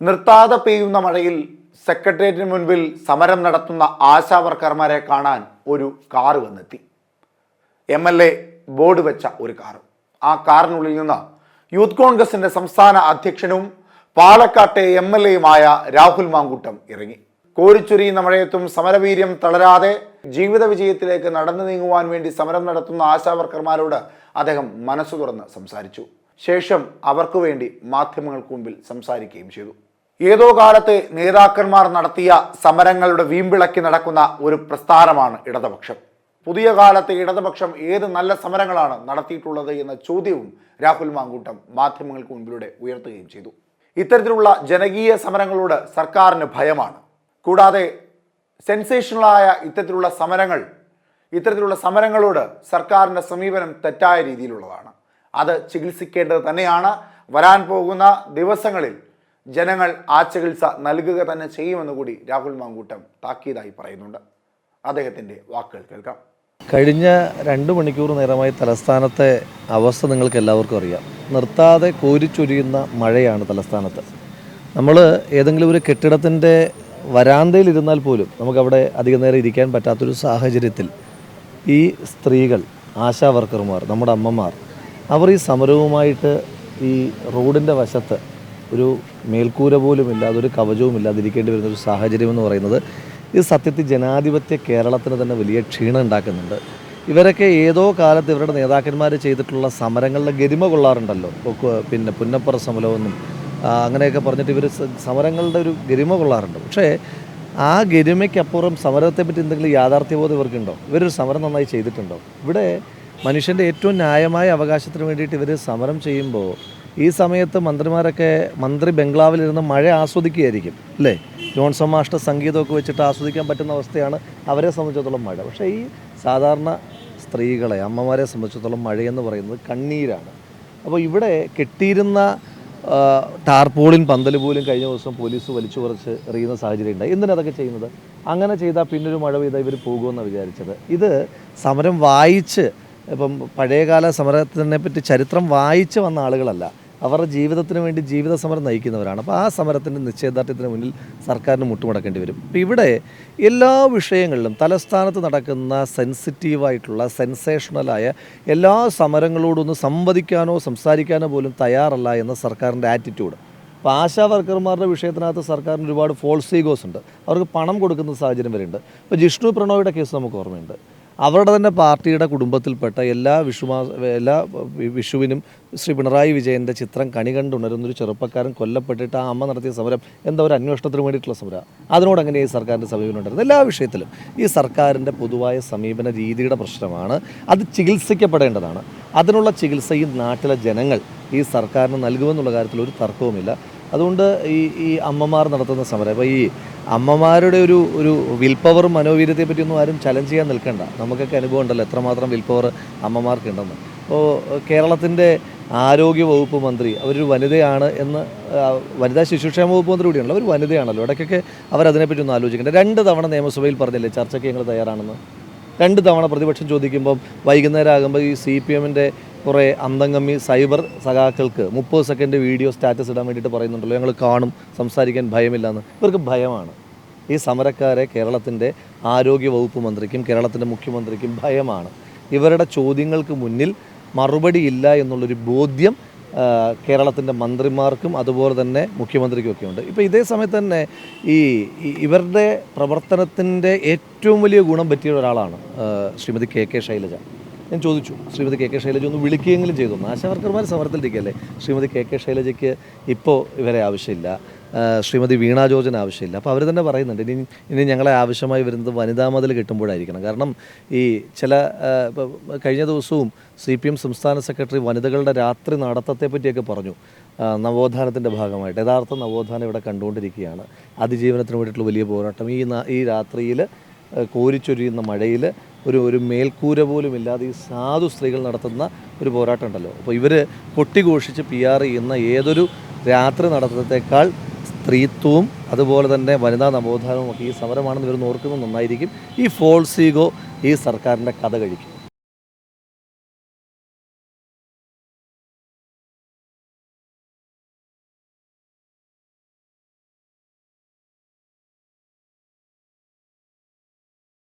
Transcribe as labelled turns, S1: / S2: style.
S1: നിർത്താതെ പെയ്യുന്ന മഴയിൽ സെക്രട്ടേറിയറ്റിന് മുൻപിൽ സമരം നടത്തുന്ന ആശാവർക്കർമാരെ കാണാൻ ഒരു കാറ് വന്നെത്തി. എം എൽ എ ബോർഡ് വെച്ച ഒരു കാറ് ആ കാറിനുള്ളിൽ നിന്ന് യൂത്ത് കോൺഗ്രസിന്റെ സംസ്ഥാന അധ്യക്ഷനും പാലക്കാട്ടെ എം എൽ എയുമായ രാഹുൽ മാങ്കൂട്ടം ഇറങ്ങി. കോരിച്ചൊരിയുന്ന മഴയത്തും സമരവീര്യം തളരാതെ ജീവിത വിജയത്തിലേക്ക് നടന്നു നീങ്ങുവാൻ വേണ്ടി സമരം നടത്തുന്ന ആശാവർക്കർമാരോട് അദ്ദേഹം മനസ്സു തുറന്ന് സംസാരിച്ചു. ശേഷം അവർക്ക് വേണ്ടി മാധ്യമങ്ങൾക്ക് മുമ്പിൽ സംസാരിക്കുകയും ചെയ്തു. ഏതോ കാലത്തെ നേതാക്കന്മാർ നടത്തിയ സമരങ്ങളുടെ വീമ്പിളക്കി നടക്കുന്ന ഒരു പ്രസ്ഥാനമാണ് ഇടതുപക്ഷം. പുതിയ കാലത്തെ ഇടതുപക്ഷം ഏത് നല്ല സമരങ്ങളാണ് നടത്തിയിട്ടുള്ളത് എന്ന ചോദ്യവും രാഹുൽ മാങ്കൂട്ടം മാധ്യമങ്ങൾക്ക് മുൻപിലൂടെ ഉയർത്തുകയും ചെയ്തു. ഇത്തരത്തിലുള്ള ജനകീയ സമരങ്ങളോട് സർക്കാരിന് ഭയമാണ്. കൂടാതെ സെൻസേഷണലായ ഇത്തരത്തിലുള്ള സമരങ്ങൾ ഇത്തരത്തിലുള്ള സമരങ്ങളോട് സർക്കാരിന്റെ സമീപനം തെറ്റായ രീതിയിലുള്ളതാണ്. അത് ചികിത്സിക്കേണ്ടത് തന്നെയാണ്. വരാൻ പോകുന്ന ദിവസങ്ങളിൽ ജനങ്ങൾ ആ ചികിത്സ നൽകുക തന്നെ ചെയ്യുമെന്ന് കൂടി രാഹുൽ മാങ്കൂട്ടം താക്കീതായി പറയുന്നുണ്ട്. അദ്ദേഹത്തിന്റെ വാക്കുകൾ കേൾക്കാം.
S2: കഴിഞ്ഞ രണ്ട് മണിക്കൂർ നേരമായി തലസ്ഥാനത്തെ അവസ്ഥ നിങ്ങൾക്ക് എല്ലാവർക്കും അറിയാം. നിർത്താതെ കോരിച്ചൊരിയുന്ന മഴയാണ് തലസ്ഥാനത്ത്. നമ്മൾ ഏതെങ്കിലും ഒരു കെട്ടിടത്തിന്റെ വരാന്തയിൽ ഇരുന്നാൽ പോലും നമുക്കവിടെ അധികം നേരം ഇരിക്കാൻ പറ്റാത്തൊരു സാഹചര്യത്തിൽ ഈ സ്ത്രീകൾ ആശാ വർക്കർമാർ നമ്മുടെ അമ്മമാർ അവർ ഈ സമരവുമായിട്ട് ഈ റോഡിന്റെ വശത്ത് ഒരു മേൽക്കൂര പോലും ഇല്ലാതെ ഒരു കവചവും ഇല്ലാതിരിക്കേണ്ടി വരുന്ന ഒരു സാഹചര്യം എന്ന് പറയുന്നത് ഇത് സത്യത്തിൽ ജനാധിപത്യ കേരളത്തിന് തന്നെ വലിയ ക്ഷീണം ഉണ്ടാക്കുന്നുണ്ട്. ഇവരൊക്കെ ഏതോ കാലത്ത് ഇവരുടെ നേതാക്കന്മാർ ചെയ്തിട്ടുള്ള സമരങ്ങളുടെ ഗരിമ കൊള്ളാറുണ്ടല്ലോ. പിന്നെ പുന്നപ്പുറ സമരമെന്നും അങ്ങനെയൊക്കെ പറഞ്ഞിട്ട് ഇവർ സമരങ്ങളുടെ ഒരു ഗരിമ കൊള്ളാറുണ്ട്. പക്ഷേ ആ ഗരിമയ്ക്കപ്പുറം സമരത്തെപ്പറ്റി എന്തെങ്കിലും യാഥാർത്ഥ്യബോധം ഇവർക്കുണ്ടോ? ഇവരൊരു സമരം നന്നായി ചെയ്തിട്ടുണ്ടോ? ഇവിടെ മനുഷ്യന്റെ ഏറ്റവും ന്യായമായ അവകാശത്തിന് വേണ്ടിയിട്ട് ഇവർ സമരം ചെയ്യുമ്പോൾ ഈ സമയത്ത് മന്ത്രിമാരൊക്കെ മന്ത്രി ബംഗ്ലാവിലിരുന്ന് മഴ ആസ്വദിക്കുകയായിരിക്കും അല്ലേ? ജോൺസൺ മാസ്റ്റർ സംഗീതമൊക്കെ വെച്ചിട്ട് ആസ്വദിക്കാൻ പറ്റുന്ന അവസ്ഥയാണ് അവരെ സംബന്ധിച്ചിടത്തോളം മഴ. പക്ഷേ ഈ സാധാരണ സ്ത്രീകളെ അമ്മമാരെ സംബന്ധിച്ചിടത്തോളം മഴയെന്ന് പറയുന്നത് കണ്ണീരാണ്. അപ്പോൾ ഇവിടെ കെട്ടിയിരുന്ന ടാർപോളിൻ പന്തൽ പോലും കഴിഞ്ഞ ദിവസം പോലീസ് വലിച്ചു കുറച്ച് എറിയുന്ന സാഹചര്യം ഉണ്ടായി. എന്തിനാ അതൊക്കെ ചെയ്യുന്നത്? അങ്ങനെ ചെയ്താൽ പിന്നൊരു മഴ പെയ്താൽ ഇവർ പോകുമെന്നാണ് വിചാരിച്ചത്. ഇത് സമരം വായിച്ച് ഇപ്പം പഴയകാല സമരത്തിനെ പറ്റി ചരിത്രം വായിച്ച് വന്ന ആളുകളല്ല. അവരുടെ ജീവിതത്തിന് വേണ്ടി ജീവിത സമരം നയിക്കുന്നവരാണ്. അപ്പോൾ ആ സമരത്തിന്റെ നിശ്ചയദാർഢ്യത്തിന് മുന്നിൽ സർക്കാരിന് മുട്ടുമടക്കേണ്ടി വരും. അപ്പോൾ ഇവിടെ എല്ലാ വിഷയങ്ങളിലും തലസ്ഥാനത്ത് നടക്കുന്ന സെൻസിറ്റീവായിട്ടുള്ള സെൻസേഷണലായ എല്ലാ സമരങ്ങളോടൊന്ന് സംവദിക്കാനോ സംസാരിക്കാനോ പോലും തയ്യാറല്ല എന്ന സർക്കാരിന്റെ ആറ്റിറ്റ്യൂഡ്. അപ്പോൾ ആശാ വർക്കർമാരുടെ വിഷയത്തിനകത്ത് സർക്കാരിന് ഒരുപാട് ഫോൾസ് ഈഗോസ് ഉണ്ട്. അവർക്ക് പണം കൊടുക്കുന്ന സാഹചര്യം വരെയുണ്ട്. ഇപ്പോൾ ജിഷ്ണു പ്രണോയുടെ കേസ് നമുക്ക് ഓർമ്മയുണ്ട്. അവരുടെ തന്നെ പാർട്ടിയുടെ കുടുംബത്തിൽപ്പെട്ട എല്ലാ വിഷുമാ എല്ലാ വിഷുവിനും ശ്രീ പിണറായി വിജയന്റെ ചിത്രം കണി കണ്ടുണരുന്നൊരു ചെറുപ്പക്കാരൻ കൊല്ലപ്പെട്ടിട്ട് ആ അമ്മ നടത്തിയ സമരം എന്താ ഒരു അന്വേഷണത്തിന് വേണ്ടിയിട്ടുള്ള സമരം? അതിനോട് അങ്ങനെ ഈ സർക്കാരിന്റെ സമീപനം ഉണ്ടായിരുന്നു എല്ലാ വിഷയത്തിലും ഈ സർക്കാരിന്റെ പൊതുവായ സമീപന രീതിയുടെ പ്രശ്നമാണ്. അത് ചികിത്സിക്കപ്പെടേണ്ടതാണ്. അതിനുള്ള ചികിത്സ ഈ നാട്ടിലെ ജനങ്ങൾ ഈ സർക്കാരിന് നൽകുമെന്നുള്ള കാര്യത്തിൽ ഒരു തർക്കവുമില്ല. അതുകൊണ്ട് ഈ ഈ അമ്മമാർ നടത്തുന്ന സമരം. അപ്പോൾ ഈ അമ്മമാരുടെ ഒരു ഒരു വിൽ മനോവീര്യത്തെ പറ്റിയൊന്നും ആരും ചലഞ്ച് ചെയ്യാൻ നിൽക്കണ്ട. നമുക്കൊക്കെ അനുഭവം ഉണ്ടല്ലോ എത്രമാത്രം വിൽ പവർ അമ്മമാർക്കുണ്ടെന്ന്. അപ്പോൾ കേരളത്തിന്റെ ആരോഗ്യ വകുപ്പ് മന്ത്രി അവരൊരു വനിതയാണ് എന്ന് വനിതാ ശിശുക്ഷേമ വകുപ്പ് മന്ത്രി കൂടിയാണല്ലോ. അവർ വനിതയാണല്ലോ. ഇടയ്ക്കൊക്കെ അവരതിനെപ്പറ്റി ഒന്ന് ആലോചിക്കേണ്ടത് രണ്ട് തവണ നിയമസഭയിൽ പറഞ്ഞില്ലേ ചർച്ചയ്ക്ക് ഞങ്ങൾ തയ്യാറാണെന്ന്? രണ്ട് തവണ പ്രതിപക്ഷം ചോദിക്കുമ്പോൾ വൈകുന്നേരം ആകുമ്പോൾ ഈ സി പി എമ്മിന്റെ കുറേ അന്തംഗമ്മി സൈബർ സഖാക്കൾക്ക് മുപ്പത് സെക്കൻഡ് വീഡിയോ സ്റ്റാറ്റസ് ഇടാൻ വേണ്ടിയിട്ട് പറയുന്നുണ്ടല്ലോ. ഞങ്ങൾ കാണും സംസാരിക്കാൻ ഭയമില്ലെന്ന്. ഇവർക്ക് ഭയമാണ്. ഈ സമരക്കാരെ കേരളത്തിന്റെ ആരോഗ്യ വകുപ്പ് മന്ത്രിക്കും കേരളത്തിന്റെ മുഖ്യമന്ത്രിക്കും ഭയമാണ്. ഇവരുടെ ചോദ്യങ്ങൾക്ക് മുന്നിൽ മറുപടിയില്ല എന്നുള്ളൊരു ബോധ്യം കേരളത്തിന്റെ മന്ത്രിമാർക്കും അതുപോലെ തന്നെ മുഖ്യമന്ത്രിക്കും ഉണ്ട് ഇപ്പോൾ ഇതേ സമയത്ത് തന്നെ ഈ ഇവരുടെ പ്രവർത്തനത്തിന്റെ ഏറ്റവും വലിയ ഗുണം പറ്റിയ ഒരാളാണ് ശ്രീമതി കെ കെ ശൈലജ. ഞാൻ ചോദിച്ചു ശ്രീമതി കെ കെ ശൈലജ ഒന്ന് വിളിക്കുകയെങ്കിലും ചെയ്തു. ആശാവർക്കർമാർ സമരത്തിലിരിക്കുകയല്ലേ ശ്രീമതി കെ കെ ശൈലജയ്ക്ക് ഇപ്പോൾ ഇവരെ ആവശ്യമില്ല. ശ്രീമതി വീണാ ജോജൻ ആവശ്യമില്ല. അപ്പോൾ അവർ തന്നെ പറയുന്നുണ്ട് ഇനി ഇനി ഞങ്ങളെ ആവശ്യമായി വരുന്നത് വനിതാ മതിൽ കിട്ടുമ്പോഴായിരിക്കണം. കാരണം ഈ ചില കഴിഞ്ഞ ദിവസവും സി പി എം സംസ്ഥാന സെക്രട്ടറി വനിതകളുടെ രാത്രി നടത്തത്തെ പറ്റിയൊക്കെ പറഞ്ഞു നവോത്ഥാനത്തിന്റെ ഭാഗമായിട്ട്. യഥാർത്ഥ നവോത്ഥാനം ഇവിടെ കണ്ടുകൊണ്ടിരിക്കുകയാണ്. അതിജീവനത്തിന് വേണ്ടിയിട്ടുള്ള വലിയ പോരാട്ടം. ഈ ഈ രാത്രിയിൽ കോരിച്ചൊരിയുന്ന മഴയിൽ ഒരു ഒരു മേൽക്കൂര പോലും ഇല്ലാതെ ഈ സാധു സ്ത്രീകൾ നടത്തുന്ന ഒരു പോരാട്ടം ഉണ്ടല്ലോ അപ്പോൾ ഇവർ പൊട്ടിഘോഷിച്ച് പി ആർ ചെയ്യുന്ന ഏതൊരു രാത്രി നടത്തത്തേക്കാൾ സ്ത്രീത്വവും അതുപോലെ തന്നെ വനിതാ നവോത്ഥാനവും ഒക്കെ ഈ സമരമാണെന്ന് ഇവർ ഓർക്കുന്നത് നന്നായിരിക്കും. ഈ ഫോൾസീഗോ ഈ സർക്കാരിന്റെ കഥ കഴിക്കും.